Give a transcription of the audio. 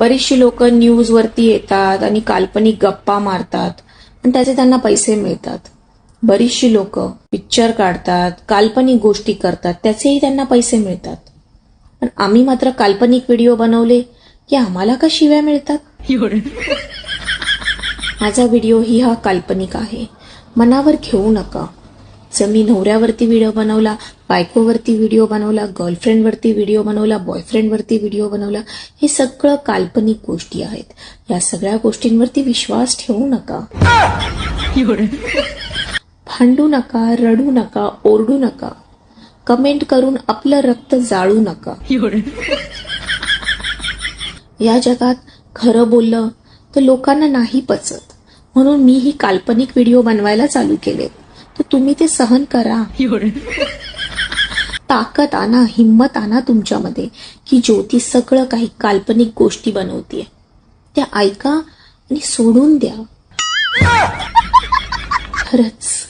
बरीचशी लोक न्यूजवरती येतात आणि काल्पनिक गप्पा मारतात आणि त्याचे त्यांना पैसे मिळतात. बरीचशी लोक पिक्चर काढतात काल्पनिक गोष्टी करतात त्याचेही त्यांना पैसे मिळतात. पण आम्ही मात्र काल्पनिक व्हिडिओ बनवले की आम्हाला का शिव्या मिळतात? माझा व्हिडिओ ही हा काल्पनिक आहे. मनावर घेऊ नका. जर मी नवऱ्यावरती व्हिडिओ बनवला बायकोवरती व्हिडिओ बनवला गर्लफ्रेंडवरती व्हिडिओ बनवला बॉयफ्रेंडवरती व्हिडिओ बनवला हे सगळं काल्पनिक गोष्टी आहेत. या सगळ्या गोष्टींवरती विश्वास ठेवू नका. भांडू नका रडू नका ओरडू नका. कमेंट करून आपलं रक्त जाळू नका. या जगात खरं बोललं तर लोकांना नाही पचत. म्हणून मी ही काल्पनिक व्हिडिओ बनवायला चालू केले तर तुम्ही ते सहन करा. ताकद आणा हिंमत आणा तुमच्यामध्ये की ज्योती सगळं काही काल्पनिक गोष्टी बनवतीये. त्या ऐका आणि सोडून द्या. खरंच.